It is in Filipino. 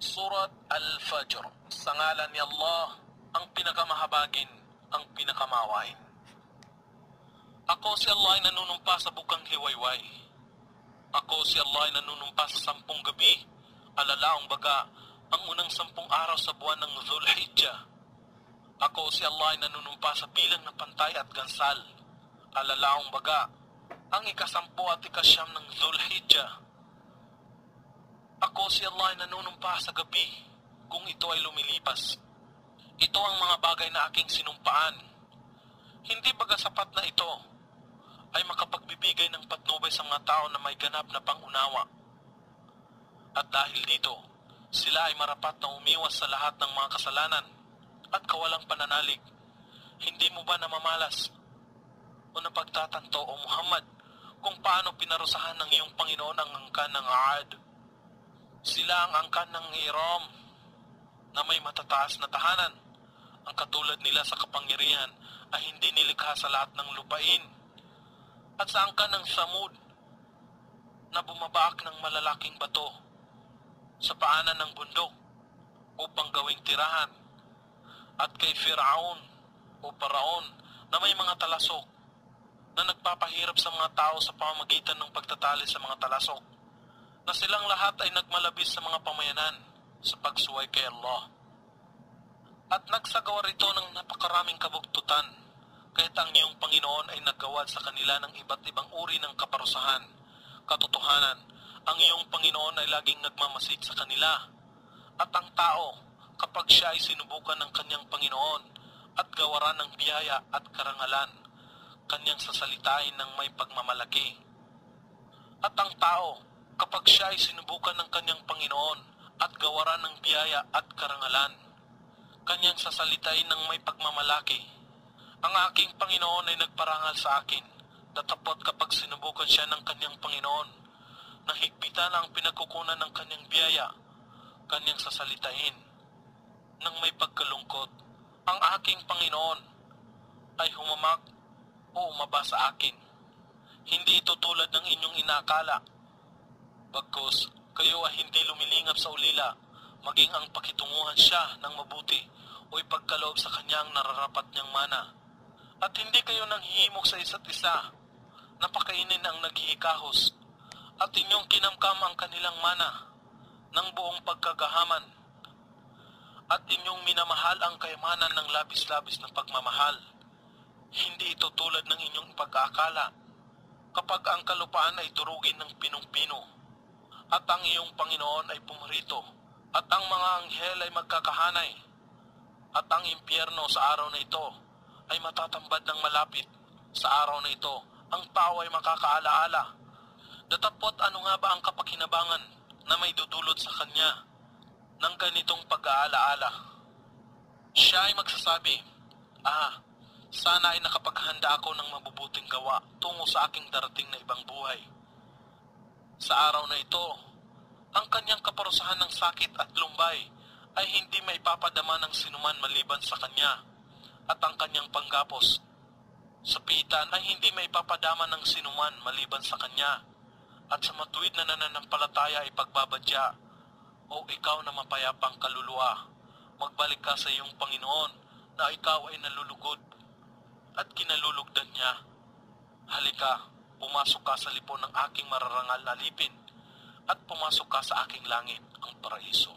Surat Al-Fajr. Sa ngalan ni Allah, ang pinakamahabagin, ang pinakamawain. Ako si Allah ay nanunumpa sa bukang hiwayway. Ako si Allah ay nanunumpa sa sampung gabi. Alalaong baga, ang unang sampung araw sa buwan ng Dhul-Hijjah. Ako si Allah ay nanunumpa sa bilang ng pantay at gansal. Alalaong baga, ang ikasampu at ikasyam ng Dhul-Hijjah. Ako si Allah ay nanunumpa sa gabi kung ito ay lumilipas. Ito ang mga bagay na aking sinumpaan. Hindi baga sapat na ito ay makapagbibigay ng patnubay sa mga tao na may ganap na pangunawa. At dahil dito, sila ay marapat na umiwas sa lahat ng mga kasalanan at kawalang pananalig. Hindi mo ba namamalas o napagtatanto o Muhammad kung paano pinarusahan ng iyong Panginoon ang angkan ng Aad? Sila ang angkan ng Iram na may matataas na tahanan. Ang katulad nila sa kapangyarihan ay hindi nilikha sa lahat ng lupain. At sa angkan ng Samud na bumabaak ng malalaking bato sa paanan ng bundok upang gawing tirahan. At kay Firaun o Paraon na may mga talasok na nagpapahirap sa mga tao sa pamamagitan ng pagtatali sa mga talasok na silang lahat ay nagmalabis sa mga pamayanan sa pagsuway kay Allah. At nagsagawa rito ng napakaraming kabugtutan, kahit ang iyong Panginoon ay naggawad sa kanila ng iba't ibang uri ng kaparusahan. Katotohanan, ang iyong Panginoon ay laging nagmamasid sa kanila. At ang tao, kapag siya ay sinubukan ng kanyang Panginoon at gawaran ng biyaya at karangalan, kanyang sasalitain ng may pagmamalaki. At ang tao, kapag siya ay sinubukan ng kanyang Panginoon at gawaran ng biyaya at karangalan, kanyang sasalitain ng may pagmamalaki. Ang aking Panginoon ay nagparangal sa akin, datapot kapag sinubukan siya ng kanyang Panginoon, na higpitan ang pinagkukunan ng kanyang biyaya, kanyang sasalitain, ng may pagkalungkot. Ang aking Panginoon ay humamak o umaba sa akin. Hindi ito tulad ng inyong inakala. Bagkus, kayo ay hindi lumilingap sa ulila, maging ang pakitunguhan siya ng mabuti o ipagkaloob sa kanyang nararapat niyang mana. At hindi kayo nanghihimok sa isa't isa, napakainin ang naghihikahos, at inyong kinamkam ang kanilang mana ng buong pagkagahaman, at inyong minamahal ang kayamanan ng labis-labis na pagmamahal. Hindi ito tulad ng inyong pag-aakala. Kapag ang kalupaan ay durugin ng pinong-pino at ang iyong Panginoon ay pumarito. At ang mga anghel ay magkakahanay. At ang impyerno sa araw na ito ay matatambad ng malapit sa araw na ito. Ang tao ay makakaalaala. Datapot ano nga ba ang kapakinabangan na may dudulot sa kanya ng ganitong pag-aalaala? Siya ay magsasabi ah sana ay nakapaghanda ako ng mabubuting gawa tungo sa aking darating na ibang buhay. Sa araw na ito, ang kanyang kaparusahan ng sakit at lumbay ay hindi maipapadama ng sinuman maliban sa kanya at ang kanyang panggapos. Sa pitan ay hindi maipapadama ng sinuman maliban sa kanya at sa matuwid na nananampalataya ay pagbabadya o ikaw na mapayapang kaluluwa. Magbalik ka sa iyong Panginoon na ikaw ay nalulugod at kinalulugdan niya. Halika, pumasok ka sa lipon ng aking mararangal na lipin at pumasok ka sa aking langit, ang paraiso.